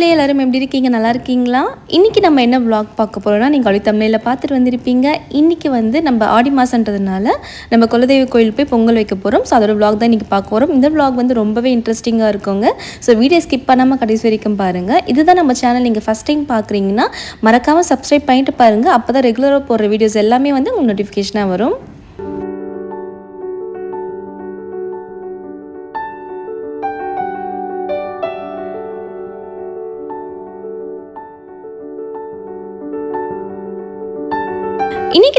மக்களே எல்லாரும் எப்படி இருக்கீங்க? நல்லா இருக்கீங்களா? இன்னைக்கு நம்ம என்ன vlog பார்க்க போகிறோன்னா நீங்கள் ஒளி தமிழில் பார்த்துட்டு வந்திருப்பீங்க. இன்றைக்கி வந்து நம்ம ஆடி மாதன்றதுனால நம்ம குலதெய்வ கோயில் போய் பொங்கல் வைக்க போகிறோம் ஸோ அதோட ப்ளாக் தான் இன்றைக்கி பார்க்க போகிறோம் இந்த ப்ளாக் வந்து ரொம்பவே இன்ட்ரெஸ்டிங்காக இருக்குங்க. ஸோ வீடியோ ஸ்கிப் பண்ணாமல் கடைசி வரைக்கும் பாருங்கள் இதுதான் நம்ம சேனல் நீங்கள் ஃபஸ்ட் டைம் பார்க்குறீங்கன்னா மறக்காமல் சப்ஸ்கிரைப் பண்ணிட்டு பாருங்கள் அப்போ தான் ரெகுலராக போடுற வீடியோஸ் எல்லாமே வந்து உங்களுக்கு நோட்டிஃபிகேஷனாக வரும்.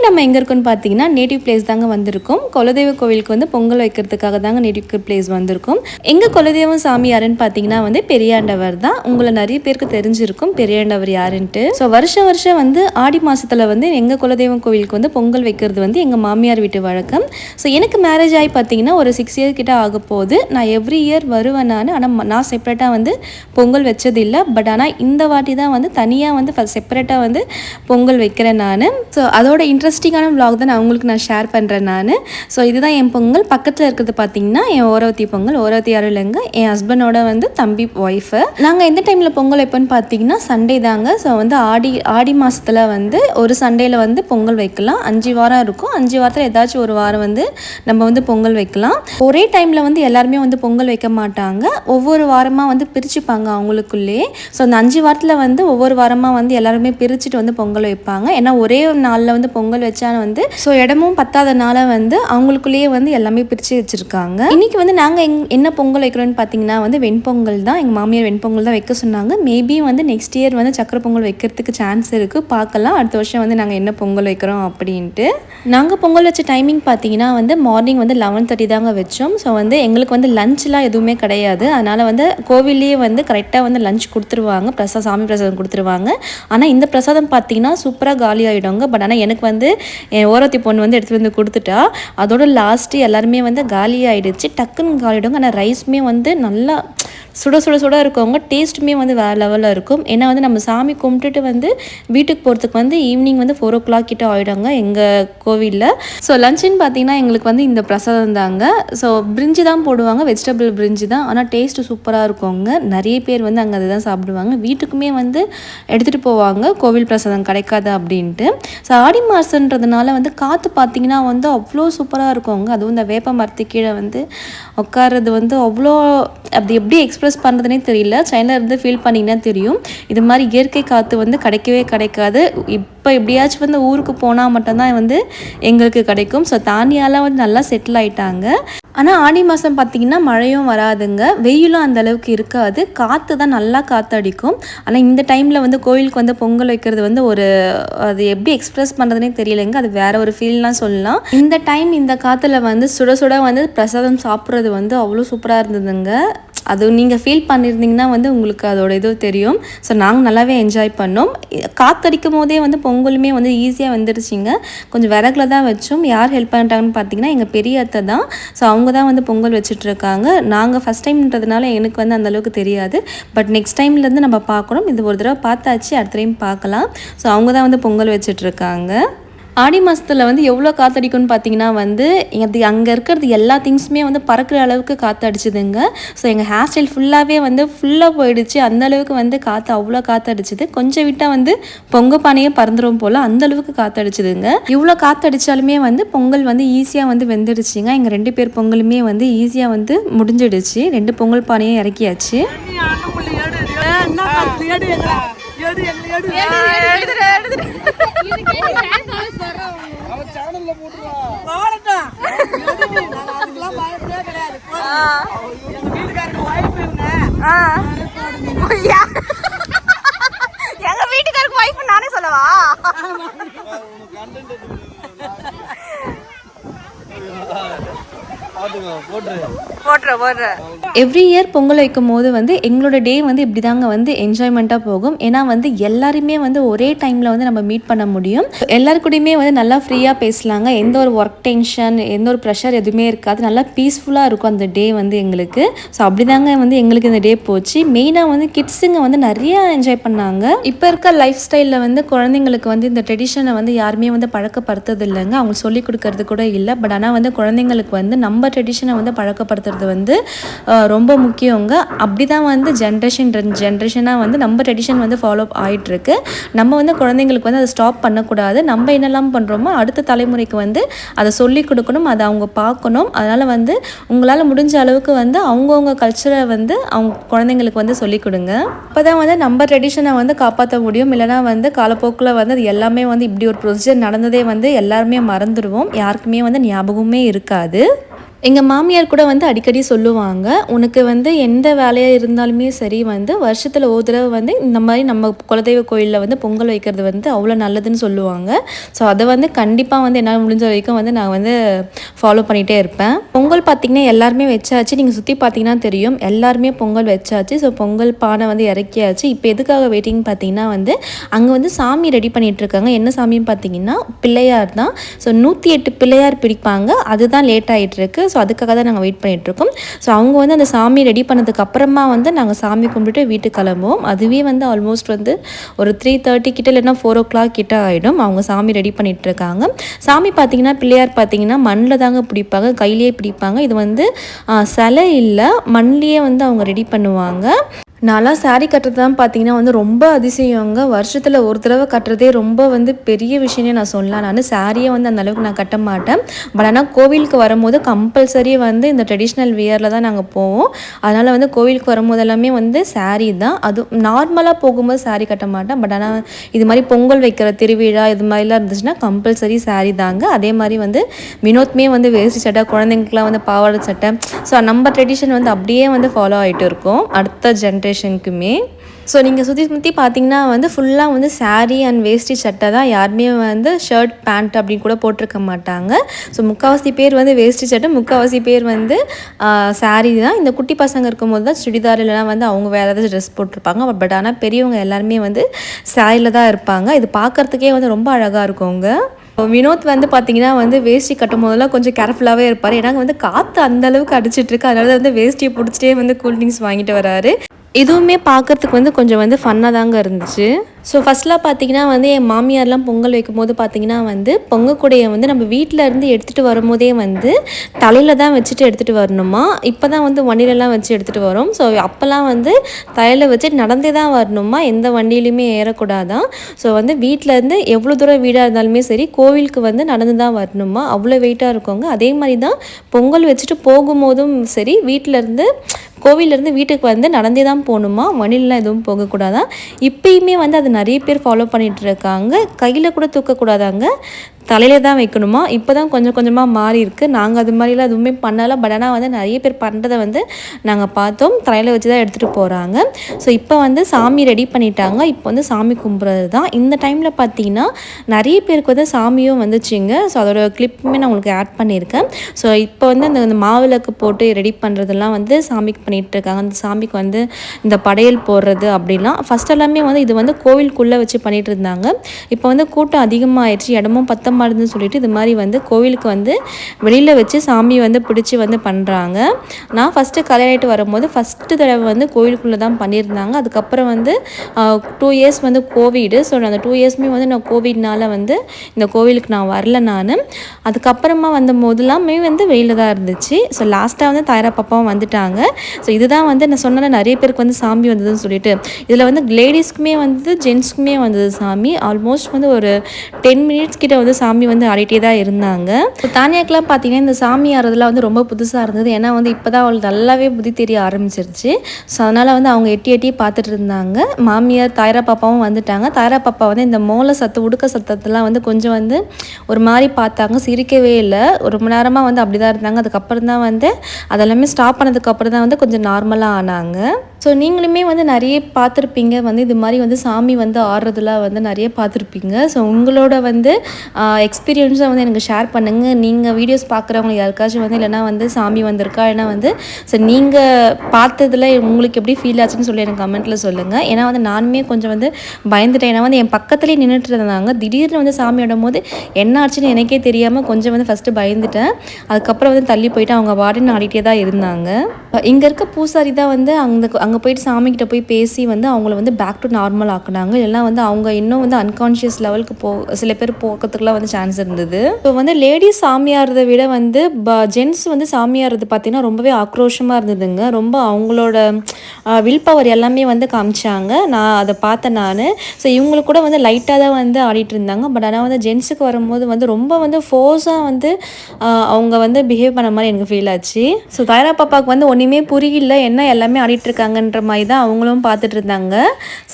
இன்றைக்கி நம்ம எங்கே இருக்கோம்னு பார்த்தீங்கன்னா நேட்டிவ் பிளேஸ் தாங்க வந்திருக்கும். குலதெய்வ கோவிலுக்கு வந்து பொங்கல் வைக்கிறதுக்காக தாங்க நேட்டிவ் பிளேஸ் வந்திருக்கும். எங்கள் குலதெய்வம் சாமி யாருன்னு பார்த்தீங்கன்னா வந்து பெரியாண்டவர் தான். உங்களை நிறைய பேருக்கு தெரிஞ்சிருக்கும். பெரியாண்டவர் யாருன்ட்டு. ஸோ வருஷம் வருஷம் வந்து ஆடி மாதத்தில் வந்து எங்கள் குலதெய்வம் கோவிலுக்கு வந்து பொங்கல் வைக்கிறது வந்து எங்கள் மாமியார் வீட்டு வழக்கம். ஸோ எனக்கு மேரேஜ் ஆகி பார்த்தீங்கன்னா ஒரு சிக்ஸ் இயர் கிட்ட ஆக போகுது. நான் எவ்ரி இயர் வருவேன் நான். ஆனால் நான் செப்பரேட்டாக வந்து பொங்கல் வச்சது இல்லை பட் ஆனால் இந்த வாட்டி தான் வந்து தனியாக வந்து செப்பரேட்டாக வந்து பொங்கல் வைக்கிறேன் நான். ஸோ அதோட இன்ட்ரெஸ்ட் இன்ட்ரெஸ்டிங்கான vlog தான் நான் உங்களுக்கு நான் ஷேர் பண்ணுறேன் நான். ஸோ இதுதான் என் பொங்கல். பக்கத்தில் இருக்கிறது பார்த்தீங்கன்னா என் ஓரவத்தி பொங்கல் ஓரவத்தி யாரும் இல்லைங்க என் ஹஸ்பண்டோட வந்து தம்பி ஒய்ஃபு நாங்கள் எந்த டைமில் பொங்கல் எப்போன்னு பார்த்தீங்கன்னா சண்டே தாங்க. ஸோ வந்து ஆடி ஆடி மாதத்தில் வந்து ஒரு சண்டேயில் வந்து பொங்கல் வைக்கலாம். அஞ்சு வாரம் இருக்கும். அஞ்சு வாரத்தில் ஏதாச்சும் ஒரு வாரம் வந்து நம்ம வந்து பொங்கல் வைக்கலாம். ஒரே டைமில் வந்து எல்லாருமே வந்து பொங்கல் வைக்க மாட்டாங்க. ஒவ்வொரு வாரமாக வந்து பிரிச்சுப்பாங்க அவங்களுக்குள்ளேயே ஸோ அந்த அஞ்சு வாரத்தில் வந்து ஒவ்வொரு வாரமாக வந்து எல்லாருமே பிரிச்சுட்டு வந்து பொங்கல் வைப்பாங்க. ஏன்னா ஒரே நாளில் வந்து பொங்கல் வச்சா வந்து ஸோ இடமும் பத்தாதனால வந்து அவங்களுக்குள்ளேயே வந்து எல்லாமே பிரித்து வச்சுருக்காங்க. இன்றைக்கி வந்து நாங்கள் எங் என்ன பொங்கல் வைக்கிறோம்னு பார்த்தீங்கன்னா வந்து வெண்பொங்கல் தான். எங்கள் மாமியார் வெண்பொங்கல் தான் வைக்க சொன்னாங்க. மேபி வந்து நெக்ஸ்ட் இயர் வந்து சக்கரை பொங்கல் வைக்கிறதுக்கு சான்ஸ் இருக்குது பார்க்கலாம். அடுத்த வருஷம் வந்து நாங்கள் என்ன பொங்கல் வைக்கிறோம் அப்படின்ட்டு. நாங்கள் பொங்கல் வச்ச டைமிங் பார்த்தீங்கன்னா வந்து மார்னிங் வந்து லெவன் தேர்ட்டி தாங்க வச்சோம். ஸோ வந்து எங்களுக்கு வந்து லஞ்ச்லாம் எதுவுமே கிடையாது. அதனால் வந்து கோவில்லேயே வந்து கரெக்டாக வந்து லஞ்ச் கொடுத்துருவாங்க. பிரசாதம் சாமி பிரசாதம் கொடுத்துருவாங்க. ஆனால் இந்த பிரசாதம் பார்த்தீங்கன்னா சூப்பராக காலி ஆகிடுங்க பட் ஆனால் எனக்கு வந்து ஓரத்தி பொண்ணு வந்து எடுத்துகிட்டு வந்து கொடுத்துட்டா. அதோட லாஸ்ட்டு எல்லாருமே வந்து காலி ஆகிடுச்சு டக்குன்னு காலிடுங்க ஆனால் ரைஸுமே வந்து நல்லா சுட சுட சுட இருக்கவங்க டேஸ்ட்டுமே வந்து வேறு லெவலில் இருக்கும். ஏன்னா வந்து நம்ம சாமி கும்பிட்டுட்டு வந்து வீட்டுக்கு போகிறதுக்கு வந்து ஈவினிங் வந்து ஃபோர் ஓ கிளாக் கிட்ட ஆகிடுங்க எங்கள் கோவிலில். ஸோ லஞ்சுன்னு பார்த்தீங்கன்னா எங்களுக்கு வந்து இந்த பிரசாதம் தாங்க. ஸோ பிரிஞ்சு தான் போடுவாங்க. வெஜிடபிள் பிரிஞ்சு தான். ஆனால் டேஸ்ட்டு சூப்பராக இருக்குங்க. நிறைய பேர் வந்து அங்கே அதை தான் சாப்பிடுவாங்க. வீட்டுக்குமே வந்து எடுத்துகிட்டு போவாங்க. கோவில் பிரசாதம் கிடைக்காது அப்படின்ட்டு. ஸோ ஆடி மாதம் மாதன்றதுனால வந்து காற்று பார்த்தீங்கன்னா வந்து அவ்வளோ சூப்பராக இருக்குங்க அதுவும் இந்த வேப்ப மரத்து கீழே வந்து உட்கார்றது வந்து அவ்வளோ அப்படி எப்படி எக்ஸ்ப்ரெஸ் பண்ணுறதுனே தெரியல. சைனில் இருந்து ஃபீல் பண்ணிங்கன்னா தெரியும். இது மாதிரி இயற்கை காற்று வந்து கிடைக்கவே கிடைக்காது. இப் இப்போ எப்படியாச்சும் வந்து ஊருக்கு போனால் மட்டும்தான் வந்து எங்களுக்கு கிடைக்கும். ஸோ தானியாலாம் வந்து நல்லா செட்டில் ஆயிட்டாங்க. ஆனால் ஆடி மாதம் பார்த்தீங்கன்னா மழையும் வராதுங்க. வெயிலும் அந்த அளவுக்கு இருக்காது. காற்று தான் நல்லா காற்று அடிக்கும் ஆனால் இந்த டைமில் வந்து கோயிலுக்கு வந்து பொங்கல் வைக்கிறது வந்து ஒரு அது எப்படி எக்ஸ்ப்ரெஸ் பண்ணுறதுனே தெரியலைங்க. அது வேற ஒரு ஃபீல்லாம் சொல்லலாம். இந்த டைம் இந்த காற்றுல வந்து சுட சுட வந்து பிரசாதம் சாப்பிட்றது வந்து அவ்வளோ சூப்பராக இருந்ததுங்க. அது நீங்கள் ஃபீல் பண்ணியிருந்தீங்கன்னா வந்து உங்களுக்கு அதோட இது தெரியும். ஸோ நாங்கள் நல்லாவே என்ஜாய் பண்ணோம். காற்றடிக்கும் போதே வந்து பொங்கலுமே வந்து ஈஸியாக வந்துருச்சுங்க. கொஞ்சம் விறகுல தான் வச்சோம். யார் ஹெல்ப் பண்ணிட்டாங்கன்னு பார்த்தீங்கன்னா எங்கள் பெரிய அத்தை தான். ஸோ அவங்க தான் வந்து பொங்கல் வச்சுட்ருக்காங்க. நாங்கள் ஃபஸ்ட் டைம்ன்றதுனால எனக்கு வந்து அந்தளவுக்கு தெரியாது. பட் நெக்ஸ்ட் டைம்லேருந்து நம்ம பார்க்கணும் இது ஒரு தடவை பார்த்தாச்சு அடுத்த டைம் பார்க்கலாம். ஸோ அவங்க தான் வந்து பொங்கல் வச்சிட்ருக்காங்க. ஆடி மாதத்தில் வந்து எவ்வளோ காற்றடிக்கும்னு பார்த்தீங்கன்னா வந்து அது அங்கே இருக்கிறது எல்லா திங்ஸுமே வந்து பறக்கிற அளவுக்கு காற்று அடிச்சுதுங்க ஸோ எங்கள் ஹேர் ஸ்டைல் ஃபுல்லாகவே வந்து ஃபுல்லாக போயிடுச்சு. அந்த அளவுக்கு வந்து காற்று அவ்வளோ காற்று அடிச்சுது கொஞ்சம் விட்டால் வந்து பொங்க பானையே பறந்துடும் போல் அந்த அளவுக்கு காற்று அடிச்சுதுங்க இவ்வளோ காற்று அடித்தாலுமே வந்து பொங்கல் வந்து ஈஸியாக வந்து வெந்துடுச்சுங்க. எங்கள் ரெண்டு பேர் பொங்கலுமே வந்து ஈஸியாக வந்து முடிஞ்சிடுச்சு. ரெண்டு பொங்கல் பானையும் இறக்கியாச்சு. எங்க வீட்டுக்காருக்கு வைஃப் நானே சொல்லவா? எவ்ரி இயர் பொங்கல் வைக்கும் போது வந்து எங்களோட டே வந்து இப்படி தாங்க வந்து என்ஜாய்மெண்ட்டாக போகும். ஏன்னா வந்து எல்லாருமே வந்து ஒரே டைமில் வந்து நம்ம மீட் பண்ண முடியும். எல்லாருக்கூடயுமே வந்து நல்லா ஃப்ரீயாக பேசலாங்க. எந்த ஒரு ஒர்க் டென்ஷன் எந்த ஒரு ப்ரெஷர் எதுவுமே இருக்காது. நல்லா பீஸ்ஃபுல்லாக இருக்கும் அந்த டே வந்து எங்களுக்கு. ஸோ அப்படி தாங்க வந்து எங்களுக்கு இந்த டே போச்சு. மெயினாக வந்து கிட்ஸுங்க வந்து நிறைய என்ஜாய் பண்ணாங்க. இப்போ இருக்க லைஃப் ஸ்டைலில் வந்து குழந்தைங்களுக்கு வந்து இந்த ட்ரெடிஷனை வந்து யாருமே வந்து பழக்கப்படுத்துறது இல்லைங்க. அவங்க சொல்லி கொடுக்கறது கூட இல்லை. பட் ஆனால் வந்து குழந்தைங்களுக்கு வந்து நம்ம ட்ரெடிஷனை வந்து பழக்கப்படுத்துறது வந்து ரொம்ப முக்கியங்க. அப்படி தான் வந்து ஜென்ரேஷன் ஜென்ரேஷனாக வந்து நம்ம ட்ரெடிஷன் வந்து ஃபாலோ ஆகிட்டுருக்கு நம்ம வந்து குழந்தைங்களுக்கு வந்து அதை ஸ்டாப் பண்ணக்கூடாது. நம்ம என்னெல்லாம் பண்ணுறோமோ அடுத்த தலைமுறைக்கு வந்து அதை சொல்லி கொடுக்கணும் அதை அவங்க பார்க்கணும். அதனால் வந்து உங்களால் முடிஞ்ச அளவுக்கு வந்து அவங்கவுங்க கல்ச்சரை வந்து அவங்க குழந்தைங்களுக்கு வந்து சொல்லிக் கொடுங்க. அப்போ தான் வந்து நம்ம ட்ரெடிஷனை வந்து காப்பாற்ற முடியும். இல்லைனா வந்து காலப்போக்கில் வந்து அது எல்லாமே வந்து இப்படி ஒரு ப்ரொசீஜர் நடந்ததே வந்து எல்லாருமே மறந்துடுவோம் யாருக்குமே வந்து ஞாபகமே இருக்காது. எங்கள் மாமியார் கூட வந்து அடிக்கடி சொல்லுவாங்க உனக்கு வந்து எந்த வேலையாக இருந்தாலுமே சரி வந்து வருஷத்தில் ஒரு தடவை வந்து இந்த மாதிரி நம்ம குலதெய்வ கோயிலில் வந்து பொங்கல் வைக்கிறது வந்து அவ்வளோ நல்லதுன்னு சொல்லுவாங்க. ஸோ அதை வந்து கண்டிப்பாக வந்து என்னால் முடிஞ்ச வரைக்கும் வந்து நான் வந்து ஃபாலோ பண்ணிகிட்டே இருப்பேன். பொங்கல் பார்த்திங்கன்னா எல்லாருமே வச்சாச்சு. நீங்கள் சுற்றி பார்த்தீங்கன்னா தெரியும் எல்லாருமே பொங்கல் வச்சாச்சு. ஸோ பொங்கல் பானை வந்து இறக்கியாச்சு. இப்போ எதுக்காக வெயிட்டிங் பார்த்தீங்கன்னா வந்து அங்கே வந்து சாமி ரெடி பண்ணிகிட்ருக்காங்க இருக்காங்க. என்ன சாமின்னு பார்த்தீங்கன்னா பிள்ளையார் தான். ஸோ நூற்றி எட்டு பிள்ளையார் பிடிப்பாங்க. அதுதான் லேட் ஆகிட்டுருக்கு ஸோ அதுக்காக தான் நாங்கள் வெயிட் பண்ணிகிட்ருக்கோம் ஸோ அவங்க வந்து அந்த சாமி ரெடி பண்ணதுக்கு அப்புறமா வந்து நாங்கள் சாமி கும்பிட்டுட்டு வீட்டுக்கு கிளம்புவோம். அதுவே வந்து ஆல்மோஸ்ட் வந்து ஒரு த்ரீ தேர்ட்டி கிட்ட இல்லைன்னா ஃபோர் ஓ கிளாக் கிட்ட ஆகிடும் அவங்க சாமி ரெடி பண்ணிகிட்ருக்காங்க இருக்காங்க சாமி பார்த்தீங்கன்னா பிள்ளையார் பார்த்தீங்கன்னா மண்ணில் தாங்க பிடிப்பாங்க. கையிலேயே பிடிப்பாங்க. இது வந்து சிலை இல்லை. மண்ணிலேயே வந்து அவங்க ரெடி பண்ணுவாங்க. நான்லாம் சாரீ கட்டுறது தான் பார்த்தீங்கன்னா வந்து ரொம்ப அதிசயங்க. வருஷத்தில் ஒரு தடவை கட்டுறதே ரொம்ப வந்து பெரிய விஷயம்னு நான் சொல்லலாம். நான் சாரியை வந்து அந்த அளவுக்கு நான் கட்ட மாட்டேன். பட் ஆனால் கோவிலுக்கு வரும்போது கம்பல்சரி வந்து இந்த ட்ரெடிஷ்னல் வியரில் தான் நாங்கள் போவோம். அதனால் வந்து கோவிலுக்கு வரும்போது எல்லாமே வந்து சாரீ தான். அது நார்மலாக போகும்போது சாரீ கட்ட மாட்டேன். பட் ஆனால் இது மாதிரி பொங்கல் வைக்கிற திருவிழா இது மாதிரிலாம் இருந்துச்சுன்னா கம்பல்சரி சாரீ தாங்க. அதே மாதிரி வந்து வினோத்மே வந்து வேஸ்ட் சட்டை குழந்தைங்களுக்குலாம் வந்து பாவாடை சட்டை. ஸோ நம்ம ட்ரெடிஷன் வந்து அப்படியே வந்து ஃபாலோ ஆகிட்டு இருக்கோம். அடுத்த ஜென்ரேஷன் சுச்சுவேஷனுக்குமே ஸோ நீங்கள் சுற்றி சுற்றி பார்த்தீங்கன்னா வந்து ஃபுல்லாக வந்து சாரீ அண்ட் வேஷ்டி சட்டை தான் யாருமே வந்து ஷர்ட் பேண்ட் அப்படின்னு கூட போட்டிருக்க மாட்டாங்க. ஸோ முக்கால்வாசி பேர் வந்து வேஷ்டி சட்டை முக்கால்வாசி பேர் வந்து சாரீ தான். இந்த குட்டி பசங்க இருக்கும்போது தான் சுடிதார் இல்லைனா வந்து அவங்க வேறு ஏதாவது ட்ரெஸ் போட்டிருப்பாங்க. பட் ஆனால் பெரியவங்க எல்லாருமே வந்து சாரியில் தான் இருப்பாங்க. இது பார்க்கறதுக்கே வந்து ரொம்ப அழகாக இருக்குங்க வினோத் வந்து பார்த்தீங்கன்னா வந்து வேஷ்டி கட்டும் போதெல்லாம் கொஞ்சம் கேர்ஃபுல்லாகவே இருப்பார். ஏன்னா வந்து காற்று அந்த அளவுக்கு அடிச்சிட்டு இருக்கு. அதனால வந்து வேஷ்டியை பிடிச்சிட்டே வந்து கூல் ட்ரிங்க்ஸ் வாங்கிட்டு வராரு. இதுவுமே பார்க்கறதுக்கு வந்து கொஞ்சம் வந்து ஃபன்னாக தாங்க இருந்துச்சு. ஸோ ஃபஸ்ட்லாம் பார்த்தீங்கன்னா வந்து என் மாமியார்லாம் பொங்கல் வைக்கும்போது பார்த்தீங்கன்னா வந்து பொங்கக்கூடையை வந்து நம்ம வீட்டில் இருந்து எடுத்துகிட்டு வரும்போதே வந்து தலையில் தான் வச்சுட்டு எடுத்துகிட்டு வரணுமா? இப்போ தான் வந்து வண்டியிலலாம் வச்சு எடுத்துகிட்டு வரோம். ஸோ அப்போல்லாம் வந்து தலையில் வச்சு நடந்தே தான் வரணுமா? எந்த வண்டியிலையுமே ஏறக்கூடாதான் ஸோ வந்து வீட்டில் இருந்து எவ்வளோ தூரம் வீடாக இருந்தாலுமே சரி கோவிலுக்கு வந்து நடந்து தான் வரணுமா? அவ்வளோ வெயிட்டாக இருக்கவங்க. அதே மாதிரி தான் பொங்கல் வச்சுட்டு போகும்போதும் சரி வீட்டில் இருந்து கோவிலேருந்து வீட்டுக்கு வந்து நடந்தே தான் போகணுமா? வண்டியிலலாம் எதுவும் போகக்கூடாதான் இப்பயுமே வந்து அது நிறைய பேர் ஃபாலோ பண்ணிட்டு இருக்காங்க. கையில் கூட தூக்கக்கூடாதாங்க. தலையில தான் வைக்கணுமா? இப்போ தான் கொஞ்சம் கொஞ்சமாக மாறி இருக்குது நாங்கள் அது மாதிரிலாம் எதுவுமே பண்ணலை. பட் ஆனால் வந்து நிறைய பேர் பண்ணுறதை வந்து நாங்கள் பார்த்தோம். தலையில் வச்சு தான் எடுத்துகிட்டு போகிறாங்க ஸோ இப்போ வந்து சாமி ரெடி பண்ணிட்டாங்க. இப்போ வந்து சாமி கும்பிட்றது தான் இந்த டைமில் பார்த்தீங்கன்னா நிறைய பேருக்கு வந்து சாமியும் வந்துச்சுங்க. ஸோ அதோட கிளிப்புமே நான் உங்களுக்கு ஆட் பண்ணியிருக்கேன். ஸோ இப்போ வந்து அந்த இந்த மாவிளக்கு போட்டு ரெடி பண்ணுறதெல்லாம் வந்து சாமிக்கு பண்ணிகிட்டு இருக்காங்க. அந்த சாமிக்கு வந்து இந்த படையல் போடுறது அப்படிலாம். ஃபஸ்ட் எல்லாமே வந்து இது வந்து கோவிலுக்குள்ளே வச்சு பண்ணிகிட்டு இருந்தாங்க. இப்போ வந்து கூட்டம் அதிகமாகிடுச்சு இடமும் பத்த மாட்டுதுன்னு சொல்லிட்டு இது மாதிரி வந்து கோவிலுக்கு வந்து வெளியில் வச்சு சாமி வந்து பிடிச்சி வந்து பண்ணுறாங்க நான் ஃபஸ்ட்டு கல்யாணிட்டு வரும்போது ஃபஸ்ட்டு தடவை வந்து கோவிலுக்குள்ளே தான் பண்ணியிருந்தாங்க. அதுக்கப்புறம் வந்து டூ இயர்ஸ் வந்து கோவிடு ஸோ அந்த டூ இயர்ஸுமே வந்து நான் கோவிட்னால வந்து இந்த கோவிலுக்கு நான் வரல நான். அதுக்கப்புறமா வந்த போதெல்லாமே வந்து வெளியில் தான் இருந்துச்சு. ஸோ லாஸ்ட்டாக வந்து தாயாரா பாப்பாவும் வந்துட்டாங்க. ஸோ இதுதான் வந்து நான் சொன்ன நிறைய பேருக்கு வந்து சாமி வந்ததுன்னு சொல்லிட்டு. இதில் வந்து லேடிஸ்க்குமே வந்தது ஜென்ஸ்க்குமே வந்தது சாமி. ஆல்மோஸ்ட் வந்து ஒரு டென் மினிட்ஸ் கிட்ட வந்து சாமி வந்து ஆடிட்டே தான் இருந்தாங்க. ஸோ தானியாக்கெலாம் பார்த்தீங்கன்னா இந்த சாமி ஆடுறதுலாம் வந்து ரொம்ப புதுசாக இருந்தது. ஏன்னா வந்து இப்போ தான் அவளுக்கு நல்லாவே புத்தி தெரிய ஆரம்பிச்சிருச்சு. ஸோ அதனால் வந்து அவங்க எட்டி எட்டி பார்த்துட்டு இருந்தாங்க. மாமியார் தாயரா பாப்பாவும் வந்துட்டாங்க. தாயரா பாப்பா வந்து இந்த மோள சத்து உடுக்க சத்தத்தெல்லாம் வந்து கொஞ்சம் வந்து ஒரு மாதிரி பார்த்தாங்க. சிரிக்கவே இல்லை. ஒரு மணி நேரமாக வந்து அப்படி தான் இருந்தாங்க. அதுக்கப்புறம் தான் வந்து அதெல்லாமே ஸ்டாப் பண்ணதுக்கப்புறம் தான் வந்து கொஞ்சம் நார்மலாக ஆனாங்க. ஸோ நீங்களுமே வந்து நிறைய பார்த்துருப்பீங்க. வந்து இது மாதிரி வந்து சாமி வந்து ஆடுறதுலாம் வந்து நிறைய பார்த்துருப்பீங்க. ஸோ உங்களோட வந்து எக்ஸ்பீரியன்ஸை வந்து எனக்கு ஷேர் பண்ணுங்கள் நீங்கள் வீடியோஸ் பார்க்குறவங்க யாருக்காச்சும் வந்து இல்லைனா வந்து சாமி வந்திருக்கா? இல்லைனா வந்து சரி நீங்கள் பார்த்ததுல உங்களுக்கு எப்படி ஃபீல் ஆச்சுன்னு சொல்லி எனக்கு கமெண்ட்டில் சொல்லுங்கள் ஏன்னா வந்து நானுமே கொஞ்சம் வந்து பயந்துட்டேன். ஏன்னா வந்து என் பக்கத்துலேயே நின்றுட்டு இருந்தாங்க. திடீர்னு வந்து சாமி போது என்ன ஆச்சுன்னு எனக்கே தெரியாமல் கொஞ்சம் வந்து ஃபஸ்ட்டு பயந்துட்டேன். அதுக்கப்புறம் வந்து தள்ளி போயிட்டு அவங்க வாடின்னு ஆடிட்டே தான் இருந்தாங்க. இங்கே இருக்க பூசாரி தான் வந்து அந்த அங்கே போயிட்டு சாமிக்கிட்ட போய் பேசி வந்து அவங்கள வந்து பேக் டு நார்மல் ஆக்குனாங்க. எல்லாம் வந்து அவங்க இன்னும் வந்து அன்கான்ஷியஸ் லெவலுக்கு போ சில பேர் போக்கிறதுக்குலாம் வந்து சான்ஸ் இருந்தது. இப்போ வந்து லேடிஸ் சாமியாரதை விட வந்து ஜென்ட்ஸ் வந்து சாமியாரது பார்த்தீங்கன்னா ரொம்பவே ஆக்ரோஷமாக இருந்ததுங்க. ரொம்ப அவங்களோட வில் பவர் எல்லாமே வந்து காமிச்சாங்க. நான் அதை பார்த்தேன் நான். ஸோ இவங்களுக்கு கூட வந்து லைட்டாக தான் வந்து ஆடிட்டு இருந்தாங்க. பட் ஆனால் வந்து ஜென்ஸுக்கு வரும்போது வந்து ரொம்ப வந்து ஃபோர்ஸாக வந்து அவங்க வந்து பிஹேவ் பண்ண மாதிரி எனக்கு ஃபீல் ஆச்சு. ஸோ தாயரா பாப்பாவுக்கு வந்து ஒன்றுமே புரியல. என்ன எல்லாமே ஆடிட்டு இருக்காங்கன்ற மாதிரி தான் அவங்களும் பார்த்துட்டு இருந்தாங்க.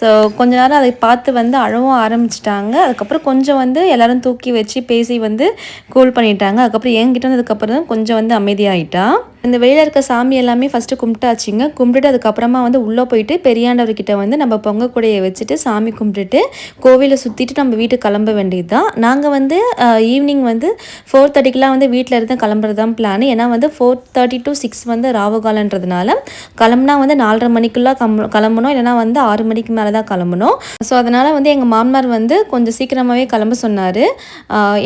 ஸோ கொஞ்ச நேரம் அதை பார்த்து வந்து அழவும் ஆரம்பிச்சிட்டாங்க. அதுக்கப்புறம் கொஞ்சம் வந்து எல்லாரும் தூக்கி வச்சு பேசி வந்து கூல் பண்ணிட்டாங்க. அதுக்கப்புறம் என்கிட்ட வந்ததுக்கப்புறம் தான் கொஞ்சம் வந்து அமைதியாயிட்டா. இந்த வெளியில் இருக்க சாமி எல்லாமே ஃபஸ்ட்டு கும்பிட்டாச்சுங்க. கும்பிட்டுட்டு அதுக்கப்புறமா வந்து உள்ளே போயிட்டு பெரியாண்டவர்கிட்ட வந்து நம்ம பொங்க கூடையை வச்சுட்டு சாமி கும்பிட்டுட்டு கோவிலை சுற்றிட்டு நம்ம வீட்டுக்கு கிளம்ப வேண்டியது தான் நாங்கள் வந்து ஈவினிங் வந்து ஃபோர் தேர்ட்டிக்கெலாம் வந்து வீட்டில் இருந்து கிளம்புறது தான் பிளான் ஏன்னா வந்து ஃபோர் தேர்ட்டி டு சிக்ஸ் வந்து ராவுகாலன்றதுனால கிளம்புனா வந்து நாலரை மணிக்குள்ளே கம் கிளம்பணும். இல்லைனா வந்து ஆறு மணிக்கு மேலே தான் கிளம்பணும். ஸோ அதனால் வந்து எங்கள் மாமனார் வந்து கொஞ்சம் சீக்கிரமாகவே கிளம்ப சொன்னார்.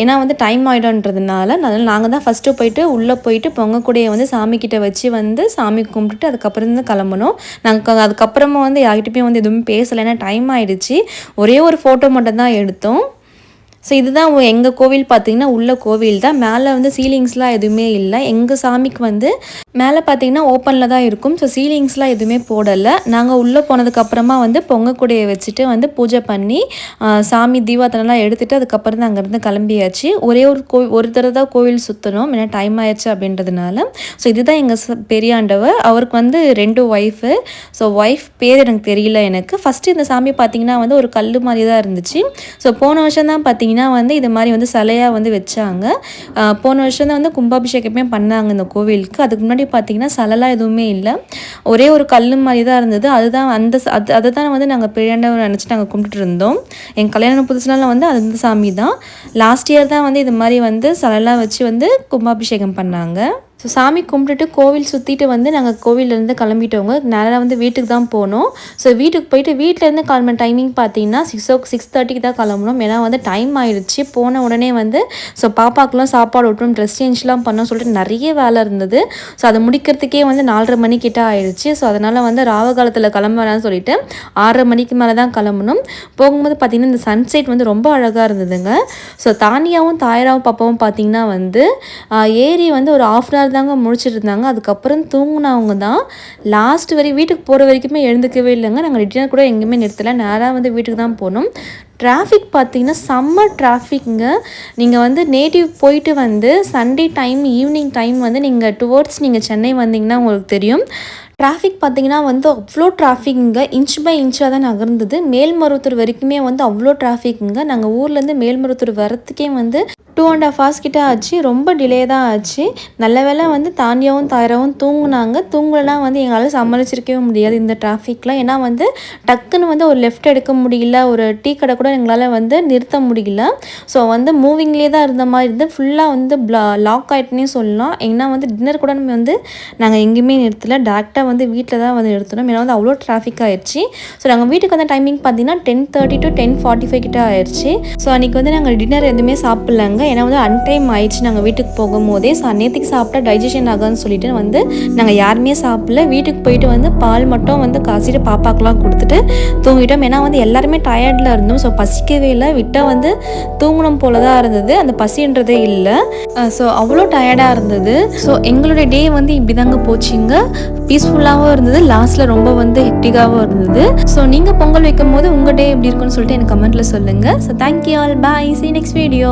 ஏன்னா வந்து டைம் ஆகிடும்ன்றதுனால அதனால் நாங்கள் தான் ஃபஸ்ட்டு போயிட்டு உள்ளே போயிட்டு பொங்கக்கூடிய வந்து சாமிக்கிட்ட வச்சு வந்து சாமி கும்பிட்டுட்டு அதுக்கப்புறம் தான் கிளம்பணும். நாங்கள் அதுக்கப்புறமா வந்து யார்கிட்டயுமே வந்து எதுவுமே பேசலை. ஏன்னா டைம் ஆகிடுச்சி ஒரே ஒரு ஃபோட்டோ மட்டும் தான் எடுத்தோம். ஸோ இதுதான் எங்கள் கோவில் பார்த்தீங்கன்னா உள்ள கோவில் தான். மேலே வந்து சீலிங்ஸ்லாம் எதுவுமே இல்லை. எங்கள் சாமிக்கு வந்து மேலே பார்த்தீங்கன்னா ஓப்பனில் தான் இருக்கும். ஸோ சீலிங்ஸ்லாம் எதுவுமே போடலை. நாங்கள் உள்ளே போனதுக்கப்புறமா வந்து பொங்கக்கூடையை வச்சுட்டு வந்து பூஜை பண்ணி சாமி தீபாத்தனெலாம் எடுத்துகிட்டு அதுக்கப்புறம் தான் அங்கேருந்து கிளம்பியாச்சு. ஒரே ஒரு கோ ஒரு தடவை தான் கோவில் சுற்றணும் ஏன்னா டைம் ஆயிடுச்சு அப்படின்றதுனால. ஸோ இதுதான் எங்கள் பெரியாண்டவர் அவருக்கு வந்து ரெண்டு ஒய்ஃபு ஸோ ஒய்ஃப் பேர் எனக்கு தெரியல எனக்கு. ஃபஸ்ட்டு இந்த சாமி பார்த்தீங்கன்னா வந்து ஒரு கல் மாதிரி தான் இருந்துச்சு. ஸோ போன வருஷம் தான் பார்த்திங்கன்னா வந்து இது மாதிரி வந்து சிலையாக வந்து வச்சாங்க. போன வருஷம் தான் வந்து கும்பாபிஷேகமே பண்ணாங்க இந்த கோவிலுக்கு. அதுக்கு முன்னாடி பார்த்தீங்கன்னா சிலைலாம் எதுவுமே இல்லை. ஒரே ஒரு கல் மாதிரி தான் இருந்தது. அதுதான் அந்த அது அதை தான் வந்து நாங்கள் பிரியாண்டவர் நினச்சி நாங்கள் கும்பிட்டு இருந்தோம். எங்கள் கல்யாணம் புதுசுலாம் வந்து அது இந்த சாமி தான் லாஸ்ட் இயர் தான் வந்து இது மாதிரி வந்து சிலைலாம் வச்சு வந்து கும்பாபிஷேகம் பண்ணாங்க. ஸோ சாமி கும்பிட்டுட்டு கோவில் சுற்றிட்டு வந்து நாங்கள் கோவிலேருந்து கிளம்பிட்டோங்க. நேராக வந்து வீட்டுக்கு தான் போனோம். ஸோ வீட்டுக்கு போயிட்டு வீட்டிலேருந்து கிளம்புன டைமிங் பார்த்தீங்கன்னா சிக்ஸ் ஓ சிக்ஸ் தேர்ட்டிக்கு தான் கிளம்பணும் ஏன்னா வந்து டைம் ஆயிடுச்சு. போன உடனே வந்து ஸோ பாப்பாக்கெலாம் சாப்பாடு விட்டணும் ட்ரெஸ் சேஞ்ச்லாம் பண்ணோம் சொல்லிட்டு நிறைய வேலை இருந்தது. ஸோ அதை முடிக்கிறதுக்கே வந்து நாலரை மணி கிட்ட ஆயிடுச்சு. ஸோ அதனால் வந்து ராவ காலத்தில் கிளம்புறான்னு சொல்லிட்டு ஆறரை மணிக்கு மேலே தான் கிளம்பணும் போகும்போது பார்த்திங்கன்னா இந்த சன்செட் வந்து ரொம்ப அழகாக இருந்ததுங்க. ஸோ தானியாவும் தாயராவும் பாப்பாவும் பார்த்திங்கன்னா வந்து ஏரி வந்து ஒரு ஆஃப் அன் ஹவர் தாங்க முழிச்சிட்டு இருந்தாங்க அதுக்கப்புறம் தூங்குனவங்க தான் லாஸ்ட் வரை வீட்டுக்கு போகிற வரைக்குமே எழுந்துக்கவே இல்லைங்க. நாங்கள் ரிட்டர்ன் கூட எங்கேயுமே நிறுத்தலை. நேராக வந்து வீட்டுக்கு தான் போனோம். டிராஃபிக் பார்த்தீங்கன்னா சம்மர் டிராஃபிக்ங்க நீங்கள் வந்து நேட்டிவ் போயிட்டு வந்து சண்டே டைம் ஈவினிங் டைம் வந்து நீங்கள் டுவோர்ட்ஸ் நீங்கள் சென்னை வந்தீங்கன்னா உங்களுக்கு தெரியும். டிராஃபிக் பார்த்தீங்கன்னா வந்து அவ்வளோ டிராஃபிக்குங்க இன்ச் பை இன்ச்சாக தான் நகர்ந்தது. மேல்மருவத்தூர் வரைக்குமே வந்து அவ்வளோ டிராஃபிக்குங்க நாங்கள் ஊர்லேருந்து மேல்மருவத்தூர் வரத்துக்கே வந்து டூ அண்ட் ஹாஃப் ஹார்ஸ் கிட்ட ஆச்சு. ரொம்ப டிலே தான் ஆச்சு. நல்ல வேளை வந்து தாண்டியாவும் தாயராவும் தூங்குனாங்க. தூங்கலாம் வந்து எங்களால் சமாளிச்சிருக்கவே முடியாது இந்த டிராஃபிக்லாம் ஏன்னா வந்து டக்குன்னு வந்து ஒரு லெஃப்ட் எடுக்க முடியல. ஒரு டீ கடை கூட எங்களால் வந்து நிறுத்த முடியல. ஸோ வந்து மூவிங்லேயே தான் இருந்த மாதிரி இருந்து ஃபுல்லாக வந்து லாக் ஆகிட்டுனே சொல்லலாம். ஏன்னா வந்து டின்னர் கூட நம்ம வந்து நாங்கள் எங்கேயுமே நிறுத்தலை. டேரெக்டாக வந்து வீட்டில் தான் வந்து நிறுத்தினோம் ஏன்னா வந்து அவ்வளோ டிராஃபிக் ஆயிடுச்சு ஸோ நாங்கள் வீட்டுக்கு வந்த டைமிங் பார்த்தீங்கன்னா ten thirty to ten forty five கிட்ட ஆயிடுச்சு ஸோ அன்றைக்கி வந்து நாங்கள் டின்னர் எதுவுமே சாப்பிட்லங்க. ஏன்னா வந்து அன்டைம் ஆயிடுச்சு நாங்கள் வீட்டுக்கு போகும்போதே. ஸோ நேற்றுக்கு சாப்பிட்டா டைஜஷன் ஆகான்னு சொல்லிட்டு வந்து நாங்கள் யாருமே சாப்பிடல. வீட்டுக்கு போயிட்டு வந்து பால் மட்டும் வந்து காசிட்டு பாப்பாக்கெலாம் கொடுத்துட்டு தூங்கிட்டோம். ஏன்னா வந்து எல்லாருமே டயர்டில் இருந்தோம். ஸோ பசிக்கவே இல்லை. விட்டால் வந்து தூங்கணும் போல தான் இருந்தது. அந்த பசின்றதே இல்லை. ஸோ அவ்வளோ டயர்டாக இருந்தது. ஸோ எங்களுடைய டே வந்து இப்படி தாங்க போச்சுங்க பீஸ்ஃபுல்லாகவும் இருந்தது. லாஸ்ட்டில் ரொம்ப வந்து ஹெக்டிக்காகவும் இருந்தது. ஸோ நீங்கள் பொங்கல் வைக்கும் போது உங்கள் டே எப்படி இருக்குன்னு சொல்லிட்டு எனக்கு கமெண்ட்டில் சொல்லுங்கள் so thank you all bye see next video